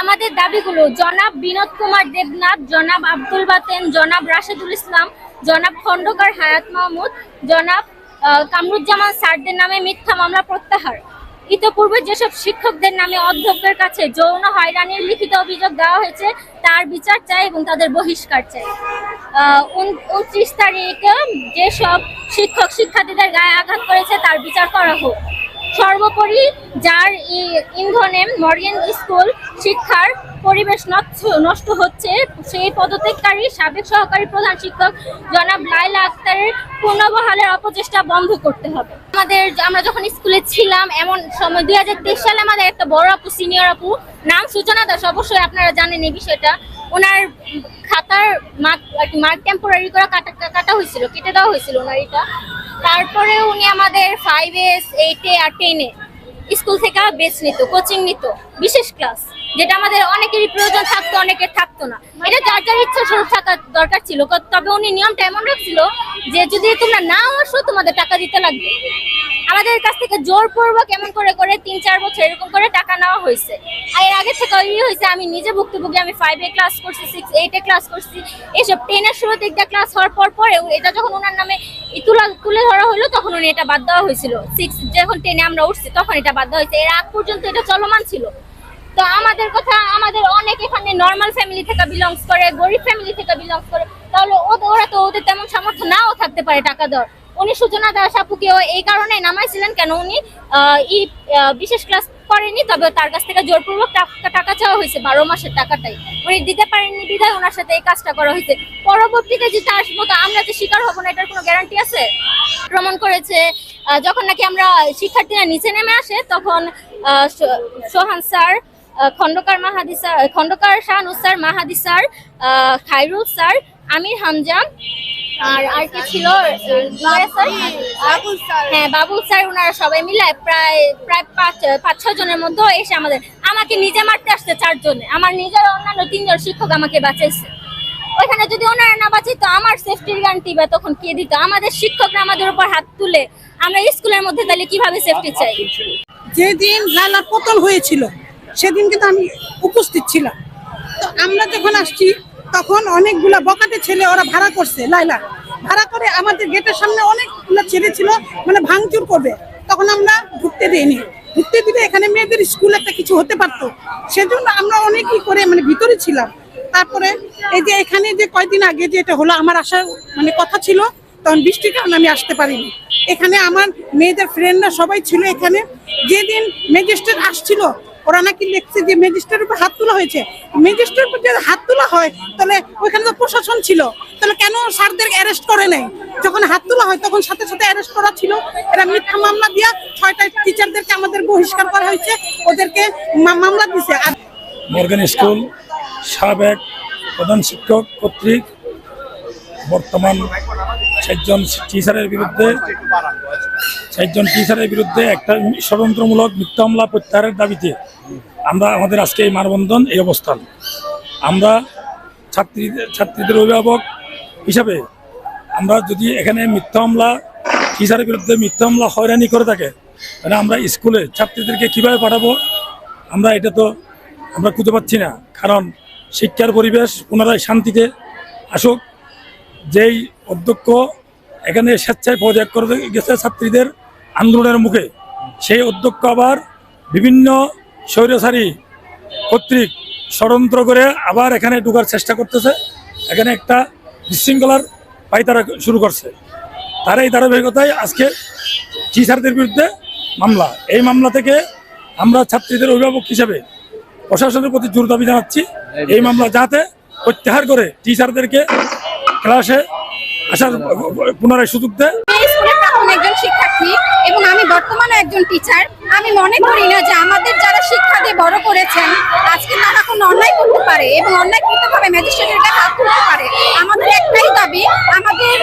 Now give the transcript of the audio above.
আমাদের দাবিগুলো জনাব বিনোদ কুমার দেবনাথ জনাব আব্দুল বাতেন জনাব রাশেদুল ইসলাম জনাব খন্দকার হায়াত মাহমুদ জনাব কামরুজ্জামান স্যারদের নামে মিথ্যা মামলা প্রত্যাহার। ইতপূর্বে যেসব শিক্ষকদের নামে অধ্যক্ষের কাছে যৌন হয়রানির লিখিত অভিযোগ দেওয়া হয়েছে, তার বিচার চায় এবং তাদের বহিষ্কার চাই। উনত্রিশ তারিখে যেসব শিক্ষক শিক্ষার্থীদের গায়ে আঘাত করেছে, তার বিচার করা হোক। সর্বোপরি যার ইন্ধনে মর্গেন স্কুল শিক্ষার পরিবেশ নষ্ট- হচ্ছে। সেই পদত্যাগকারী, সাবেক সহকারী প্রধান শিক্ষক জনাব লাইলা আক্তারের পুনর্বহালের অপচেষ্টা বন্ধ করতে হবে। আমাদের আমরা যখন স্কুলে ছিলাম, এমন সময় দুই হাজার তেইশ সালে আমাদের একটা বড় আপু, সিনিয়র আপু, নাম সূচনা দাস, অবশ্যই আপনারা জানেন এই বিষয়টা। ওনার খাতার মার্ক টেম্পোরারি করে কাটা কাটা হয়েছিল, কেটে দেওয়া হয়েছিল ওনার এটা। তারপরে উনি আমাদের ফাইভ এস এইটে আর টেনে স্কুল থেকে বেচ নিত কোচিং নিত, বিশেষ ক্লাস যেটা আমাদের অনেকেরই প্রয়োজন থাকতো, অনেকের থাকতো না। এটা যার যার ইচ্ছা স্বরূপ থাকা দরকার ছিল। তবে উনি নিয়মটা এমন রাখছিল যে যদি তোমরা না আসো, তোমাদের টাকা দিতে লাগবে। আমাদের কাছ থেকে জোরপূর্বক এমন করে করে তিন, চার বছর এরকম করে টাকা নেওয়া হয়েছে। আর এর আগে থেকে ইয়ে হয়েছে, আমি নিজে ভুক্তভোগী, আমি ফাইভে ক্লাস করছি সিক্স এইটে ক্লাস করছি। এসব টেনের শুরুতে একটা ক্লাস হওয়ার পর পরে এটা যখন ওনার নামে তুলে ধরা হলো, তখন উনি এটা বাদ দেওয়া হয়েছিল। সিক্স যখন টেনে আমরা উঠছি, তখন এটা দেওয়া হয়েছে। এর আগ পর্যন্ত এটা চলমান ছিল। তো আমাদের কথা, আমাদের অনেক এখানে নর্মাল ফ্যামিলি থেকে বিলংস করে, গরিব ফ্যামিলি থেকে বিলংস করে। তাহলে ওরা তো ওদের তেমন সামর্থ্য নাও থাকতে পারে টাকা দেওয়ার। উনি সূচনা দাস আপুকেও এই কারণে নামাইছিলেন কেন উনি? ই বিশেষ ক্লাস করেনি তবে তার কাছ থেকে জোরপূর্বক টাকা- চাওয়া হয়েছে বারো মাসের টাকাটাই। উনি দিতে পারেননি বিধায় ওনার সাথে এই কাজটা করা হয়েছে। পরবর্তীতে যে তার মতো আমরা যে শিকার হব না এটার কোনো গ্যারান্টি আছে? প্রমাণ করেছে যখন নাকি আমরা শিক্ষার্থীরা নিচে নেমে আসে তখন সোহান স্যার আহ, Khandakar Mahadi sir Khandakar Shahanur sir Mahadi sir Khairul sir Amir Hamza আর আর কি ছিল? হ্যাঁ বাবুল স্যার ওনারা সবাই মিলে প্রায় প্রায় পাঁচ পাঁচ ছয় জনের মধ্যে এসে আমাদের আমাকে নিজে মারতে আসছে চারজনে। আমার নিজের অন্যান্য তিনজন শিক্ষক আমাকে বাঁচাইছে। ওইখানে যদি ওনারা না বাঁচি তো আমার সেফটির গ্যারান্টি বা তখন কে দিত? আমাদের শিক্ষকরা আমাদের উপর হাত তুলে আমরা স্কুলের মধ্যে তাহলে কীভাবে সেফটি চাই? যেদিন লালার পতন হয়েছিল সেদিন কিন্তু আমি উপস্থিত ছিলাম। তো আমরা যখন আসছি তখন অনেকগুলা বকাটে ছেলে ওরা ভাড়া করছে লাইলা ভাড়া করে আমাদের গেটের সামনে অনেকগুলো ছেলে ছিল মানে ভাঙচুর করবে। তখন আমরা ঢুকতে দিইনি। ঢুকতে দিলে এখানে মেয়েদের স্কুল একটা কিছু হতে পারতো। সেজন্য আমরা অনেকই করে মানে ভিতরে ছিলাম। তারপরে এই যে এখানে যে কয়দিন আগে যে এটা হলো, আমার আসার মানে কথা ছিল, তখন বৃষ্টির কারণে আমি আসতে পারিনি। এখানে আমার মেয়েদের ফ্রেন্ডরা সবাই ছিল এখানে। যেদিন ম্যাজিস্ট্রেট আসছিল ওরা নাকি লিখছে যে ম্যাজিস্ট্রেটের উপর হাত তোলা হয়েছে। ম্যাজিস্ট্রেটের উপর যদি হাত তোলা হয়, তাহলে ওইখানে তো প্রশাসন ছিল। তাহলে কেন স্যারদের অ্যারেস্ট করে নাই? যখন হাত তোলা হয়, তখন সাথে সাথে অ্যারেস্ট করা ছিল। এরা মিথ্যা মামলা দিয়া ছয়টা টিচারদেরকে আমাদের বহিষ্কার করা হয়েছে। ওদেরকে মামলা দিছে। আর মর্গান স্কুল সাবেক প্রধান শিক্ষক কর্তৃক বর্তমান চারজন টিচারের বিরুদ্ধে, চারজন টিচারের বিরুদ্ধে একটা ষড়যন্ত্রমূলক মিথ্যা মামলা প্রত্যাহারের দাবিতে আমরা আমাদের আজকে এই মানবন্ধন এই অবস্থান। আমরা ছাত্রীদের ছাত্রীদের অভিভাবক হিসাবে আমরা যদি এখানে মিথ্যা মামলা টিচারের বিরুদ্ধে মিথ্যা মামলা হয়রানি করে থাকে, তাহলে আমরা স্কুলে ছাত্রীদেরকে কীভাবে পাঠাবো? আমরা এটা তো আমরা খুঁজে পাচ্ছি না, কারণ শিক্ষার পরিবেশ পুনরায় শান্তিতে আসুক। যেই অধ্যক্ষ এখানে স্বেচ্ছায় পদত্যাগ করে গেছে ছাত্রীদের আন্দোলনের মুখে। সেই অধ্যক্ষ আবার বিভিন্ন স্বৈরচারী কর্তৃক ষড়যন্ত্র করে আবার এখানে ঢুকার চেষ্টা করতেছে। এখানে একটা বিশৃঙ্খলার পাইতারা শুরু করছে। তার এই ধারাবাহিকতায় আজকে টিচারদের বিরুদ্ধে মামলা। এই মামলা থেকে আমরা ছাত্রীদের অভিভাবক হিসেবে প্রশাসনের প্রতি জোর দাবি জানাচ্ছি। এই মামলা যাতে প্রত্যাহার করে টিচারদেরকে ক্লাসে আসার পুনরায় সুযোগ দেয়। একজন শিক্ষার্থী এবং আমি বর্তমানে একজন টিচার আমি মনে করি না যে আমাদের যারা শিক্ষা দিয়ে বড় করেছেন, আজকে তারা কোনো অন্যায় করতে পারে এবং অন্যায়কৃতভাবে ম্যাজিস্ট্রেটের গায়ে হাত তুলতে পারে। আমাদের একটাই দাবি, আমাদের